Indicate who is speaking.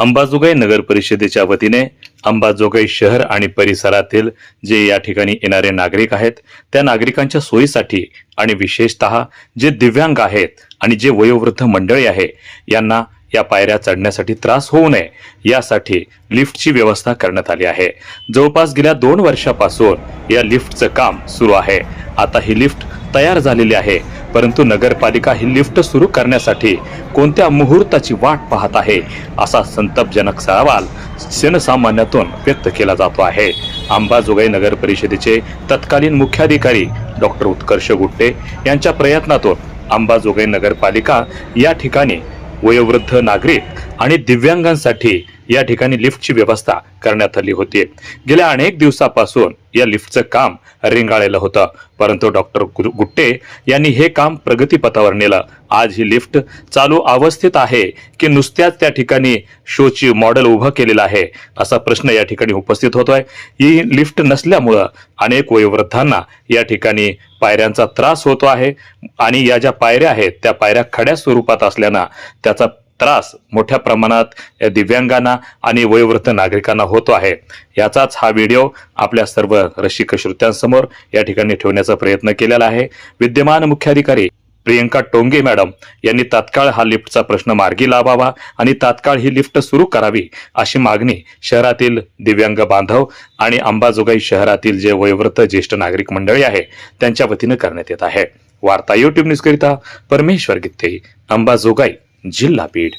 Speaker 1: अंबाजोगाई नगर परिषदेच्या वतीने अंबाजोगाई शहर आणि परिसरातील जे या ठिकाणी येणारे नागरिक आहेत त्या नागरिकांच्या सोयीसाठी आणि विशेषतः जे दिव्यांग आहेत आणि जे वयोवृद्ध मंडळी आहे यांना या पायऱ्या चढण्यासाठी त्रास होऊ नये यासाठी लिफ्टची व्यवस्था करण्यात आली आहे. जवळपास गेल्या दोन वर्षापासून या लिफ्टचं काम सुरू आहे. आता ही लिफ्ट तयार झालेली आहे. परंतु नगरपालिका ही लिफ्ट सुरू करण्यासाठी कोणत्या मुहूर्ताची वाट पाहत आहे असा संतापजनक सवाल जनसामान्यातून व्यक्त केला जातो आहे. अंबाजोगाई नगर परिषदेचे तत्कालीन मुख्याधिकारी डॉक्टर उत्कर्ष गुट्टे यांच्या प्रयत्नातून अंबाजोगाई नगरपालिका या ठिकाणी वयोवृद्ध नागरिक आणि दिव्यांगांसाठी या ठिकाणी लिफ्टची व्यवस्था करण्यात आली होती. गेल्या अनेक दिवसापासून या लिफ्टचं काम रेंगाळलेलं होतं. परंतु डॉक्टर गुट्टे यांनी हे काम प्रगतीपथावर नेलं आज ही लिफ्ट चालू अवस्थेत आहे की नुसत्याच त्या ठिकाणी शोची मॉडेल उभं केलेलं आहे असा प्रश्न या ठिकाणी उपस्थित होतोय. ही लिफ्ट नसल्यामुळं अनेक वयोवृद्धांना या ठिकाणी पायऱ्यांचा त्रास होतो आहे आणि या ज्या पायऱ्या आहेत त्या पायऱ्या खड्या स्वरूपात असल्यानं त्याचा त्रास मोठ्या प्रमाणात या दिव्यांगांना आणि वयोवृद्ध नागरिकांना होतो आहे. याचाच हा व्हिडिओ आपल्या सर्व रसिक श्रोत्यांसमोर या ठिकाणी ठेवण्याचा प्रयत्न केलेला आहे. विद्यमान मुख्याधिकारी प्रियंका टोंगे मॅडम यांनी तात्काळ हा लिफ्टचा प्रश्न मार्गी लावावा आणि तात्काळ ही लिफ्ट सुरू करावी अशी मागणी शहरातील दिव्यांग बांधव आणि अंबाजोगाई शहरातील जे वयोवृद्ध ज्येष्ठ नागरिक मंडळी आहे त्यांच्या वतीनं करण्यात येत आहे. वार्ता युट्यूब न्यूजकरिता परमेश्वर गित्ते अंबाजोगाई. जिल्हा बीड